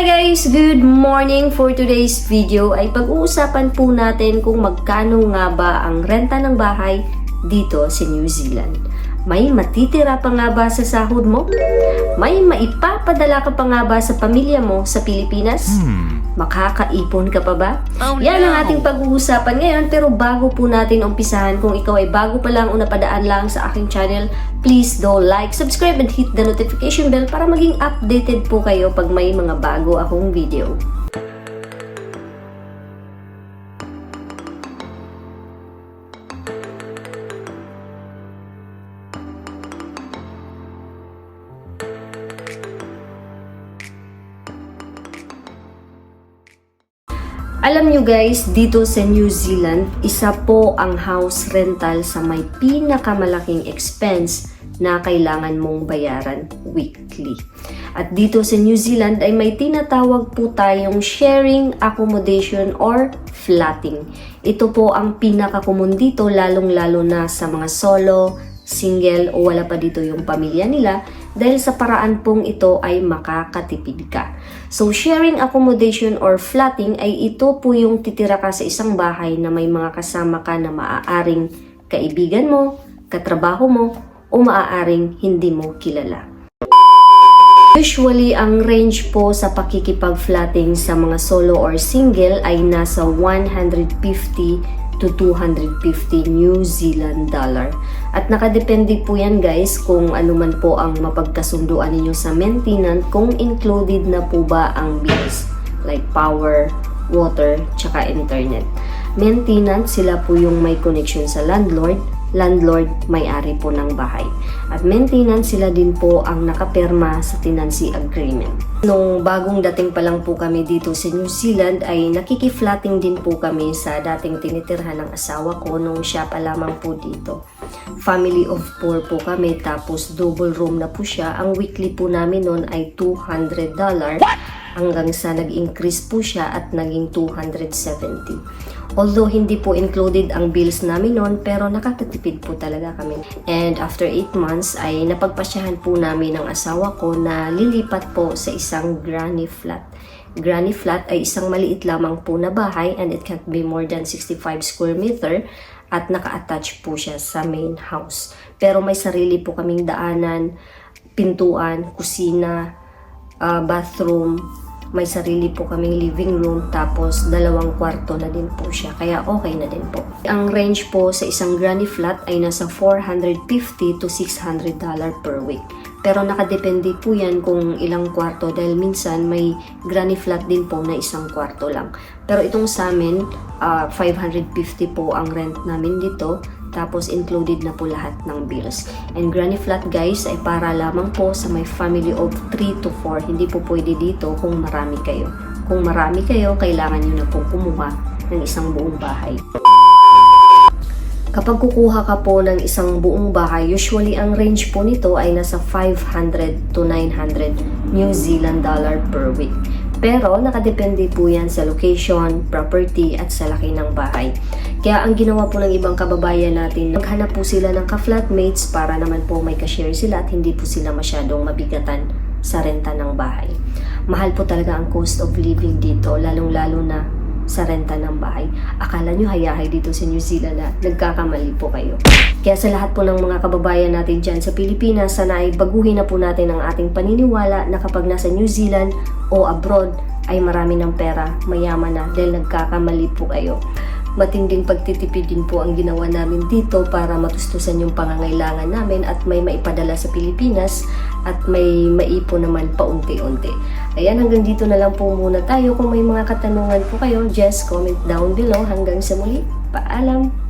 Hi guys! Good morning! For today's video ay pag-uusapan po natin kung magkano nga ba ang renta ng bahay dito sa New Zealand. May matitira pa nga ba sa sahod mo? May maipapadala ka pa nga ba sa pamilya mo sa Pilipinas? Makakaipon ka pa ba? Oh, Yan ang no. ating pag-uusapan ngayon pero bago po natin umpisahan kung ikaw ay bago pa lang o napadaan lang sa aking channel, please do like, subscribe and hit the notification bell para maging updated po kayo pag may mga bago akong video. Alam nyo guys, dito sa New Zealand, isa po ang house rental sa may pinakamalaking expense na kailangan mong bayaran weekly. At dito sa New Zealand ay may tinatawag po tayong sharing accommodation or flatting. Ito po ang pinakakumun dito lalong-lalo na sa mga solo, single o wala pa dito yung pamilya nila dahil sa paraan pong ito ay makakatipid ka. So sharing accommodation or flatting ay ito po yung titira ka sa isang bahay na may mga kasama ka na maaaring kaibigan mo, katrabaho mo, o maaaring hindi mo kilala. Usually, ang range po sa pakikipag-flatting sa mga solo or single ay nasa 150 to 250 New Zealand dollar. At nakadepende po yan guys kung ano man po ang mapagkasunduan ninyo sa maintenance kung included na po ba ang bills like power, water, tsaka internet. Maintenance, sila po yung may connection sa landlord, landlord may-ari po ng bahay. At maintenance sila din po ang nakaperma sa tenancy agreement. Nung bagong dating pa lang po kami dito sa New Zealand ay nakikiflatting din po kami sa dating tinitirhan ng asawa ko nung siya pa lamang po dito. Family of four po kami tapos double room na po siya. Ang weekly po namin noon ay $200 hanggang sa nag-increase po siya at naging 270. Although hindi po included ang bills namin noon pero nakakatipid po talaga kami. And after 8 months ay napagpasyahan po namin ng asawa ko na lilipat po sa isang granny flat. Granny flat ay isang maliit lamang po na bahay and it can't be more than 65 square meter at naka-attach po siya sa main house. Pero may sarili po kaming daanan, pintuan, kusina, ah, bathroom, may sarili po kaming living room tapos dalawang kwarto na din po siya kaya okay na din po. Ang range po sa isang granny flat ay nasa 450 to 600 dollar per week. Pero nakadepende po yan kung ilang kwarto dahil minsan may granny flat din po na isang kwarto lang. Pero itong sa amin, ah, 550 po ang rent namin dito tapos included na po lahat ng bills. And granny flat guys ay para lamang po sa may family of 3 to 4. Hindi po pwede dito kung marami kayo. Kung marami kayo, kailangan nyo na pong kumuha ng isang buong bahay. Kapag kukuha ka po ng isang buong bahay, usually ang range po nito ay nasa 500 to 900 New Zealand dollar per week. Pero nakadepende po yan sa location, property at sa laki ng bahay. Kaya ang ginawa po ng ibang kababayan natin, maghanap po sila ng ka-flatmates para naman po may ka-share sila at hindi po sila masyadong mabigatan sa renta ng bahay. Mahal po talaga ang cost of living dito, lalong-lalo sa renta ng bahay. Akala nyo hayahay dito sa New Zealand na nagkakamali po kayo. Kaya sa lahat po ng mga kababayan natin dyan sa Pilipinas, sana ay baguhin na po natin ang ating paniniwala na kapag nasa New Zealand o abroad ay marami ng pera, mayaman na dahil nagkakamali po kayo. Matinding pagtitipid din po ang ginawa namin dito para matustusan yung pangangailangan namin at may maipadala sa Pilipinas at may maipon naman paunti-unti. Ayan, hanggang dito na lang po muna tayo. Kung may mga katanungan po kayo, just comment down below. Hanggang sa muli, paalam!